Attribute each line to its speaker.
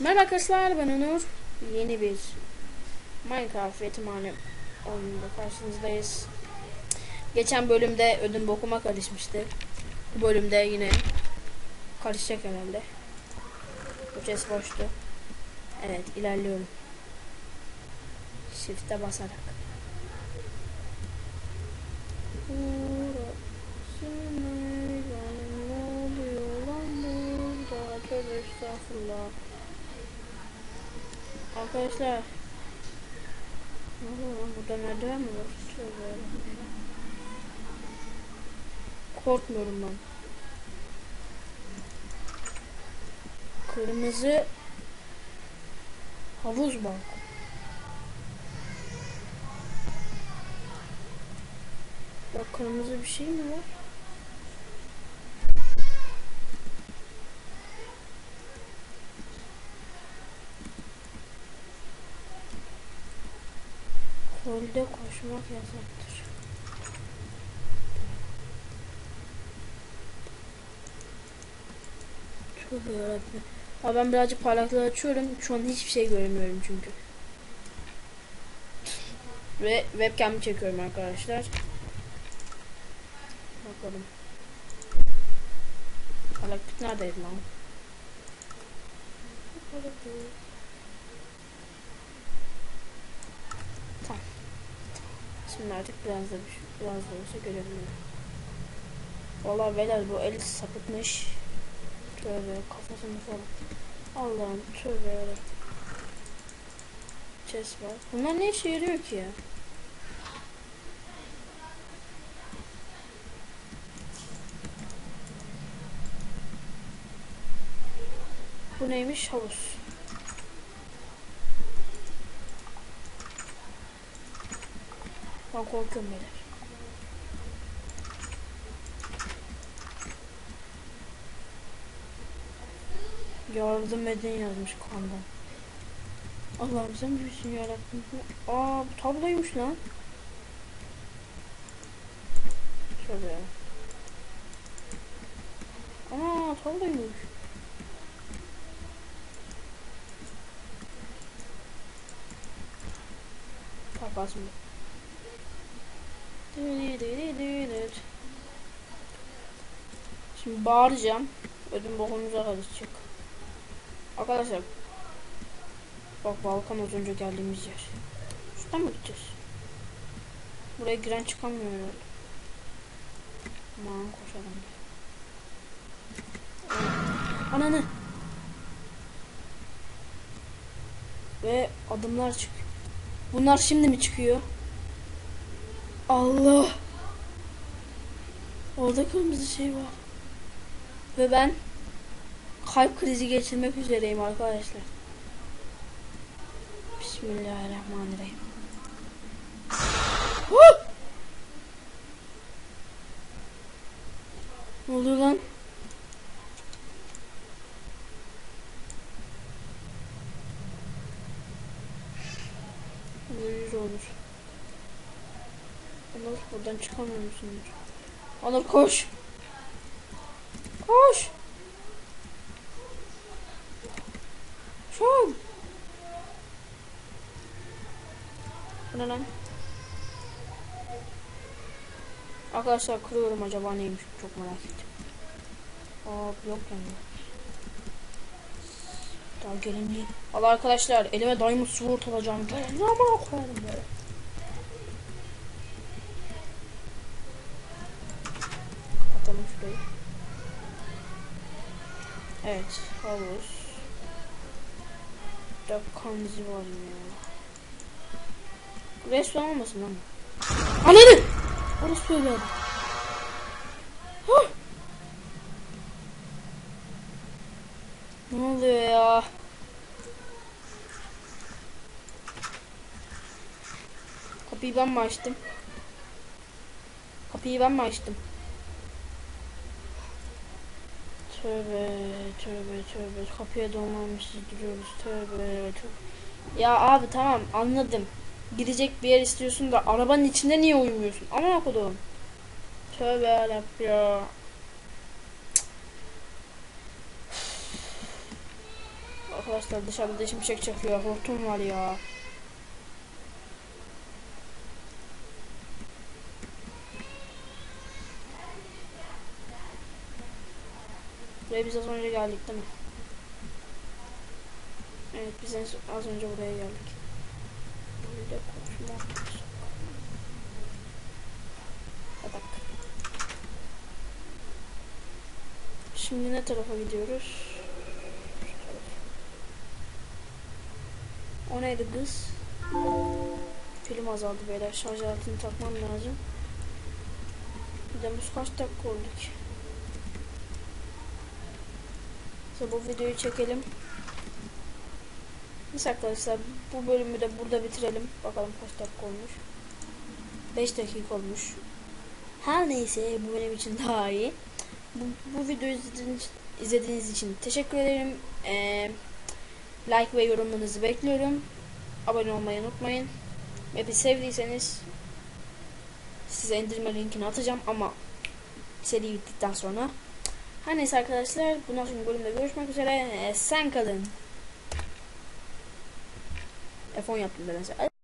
Speaker 1: Merhaba arkadaşlar ben Onur. Yeni bir Minecraft yetimhane oyununda karşınızdayız. Geçen bölümde ödüm bokuma karışmıştı. Bu bölümde yine karışacak herhalde. Bu chest boştu. Evet ilerliyorum. Shift'e basarak. Estağfurullah. Arkadaşlar. Burada merdiven mi var? Korkmuyorum ben. Kırmızı havuz bak. Bak kırmızı bir şey mi var? Çölde koşmak yasaktır. Tövbe yarabbim. Abi ben birazcık parlaklığı açıyorum. Şu an hiçbir şey göremiyorum çünkü. Ve webcam çekiyorum arkadaşlar. Bakalım. Parlaklık neredeydi lan? Parlaklık. Tamam. Şimdi artık biraz da şey, biraz da olsa görebiliyorum. Vallahi beyler bu el sapıtmış. Tövbe kafasını falan. Allah'ım tövbe yarabbim. Var. Bunlar ne işe yarıyor ki ya? Bu neymiş? Havuz. Ben korkuyorum beyler. Yardım edin yazmış kandan. Allah'ım sen büyüsün yarabbim. Aa bu tabloymuş lan. Şöyle. Aa tabloymuş. Kafasını. Şimdi bağıracağım. Ödüm bokunuza karışacak. Arkadaşlar. Bak Balkan az önce geldiğimiz yer. Şuradan mı gideceğiz? Buraya giren çıkamıyor herhalde. Aman koşalım. Ananı. Ve adımlar çıkıyor. Bunlar şimdi mi çıkıyor? Allah. Orada kırmızı şey var. Ve ben kalp krizi geçirmek üzereyim arkadaşlar. Bismillahirrahmanirrahim. Huh! Ne oluyor lan? Uyuz olur. Onur buradan çıkamıyor musunuz? Onur koş. Koş. Şu an. Bu ne lan? Arkadaşlar kırıyorum acaba neymiş çok merak ettim. Aa yok yani. Daha gelin değil. Allah arkadaşlar elime diamond sword alacağım. Ne ama koyarım böyle. Kapatalım şurayı. Evet havuz. Da kanzi var ya. Restoran olmasın lan. Ananı! Orası söylüyordu. Huh! Ne oluyor ya? Kapıyı ben mi açtım? Kapıyı ben mi açtım? Tövbe tövbe tövbe kapıya dolanmışız duruyoruz tövbe tövbe. Ya abi tamam anladım. Gidecek bir yer istiyorsun da arabanın içinde niye uyumuyorsun? Ama okudum. Tövbe yarabbim ya. Arkadaşlar dışarıda şimşek çakıyor. Hortum var ya. Buraya biz az önce geldik değil mi? Evet biz az önce buraya geldik. Böyle konuşma. Kapak. Şimdi ne tarafa gidiyoruz? O neydi kız? Film azaldı beyler. Şarj aletini takmam lazım. Videomuz kaç dakika oldu ki? İşte bu videoyu çekelim. Neyse arkadaşlar bu bölümü de burada bitirelim. Bakalım kaç dakika olmuş. 5 dakika olmuş. Her neyse bu benim için daha iyi. Bu, bu videoyu izlediğiniz, izlediğiniz için teşekkür ederim. Ee, like ve yorumlarınızı bekliyorum. Abone olmayı unutmayın. Ve bir sevdiyseniz size indirme linkini atacağım ama seri bittikten sonra. Her neyse arkadaşlar bundan sonraki bölümde görüşmek üzere. Ee, sen kalın. F10 yaptım ben mesela.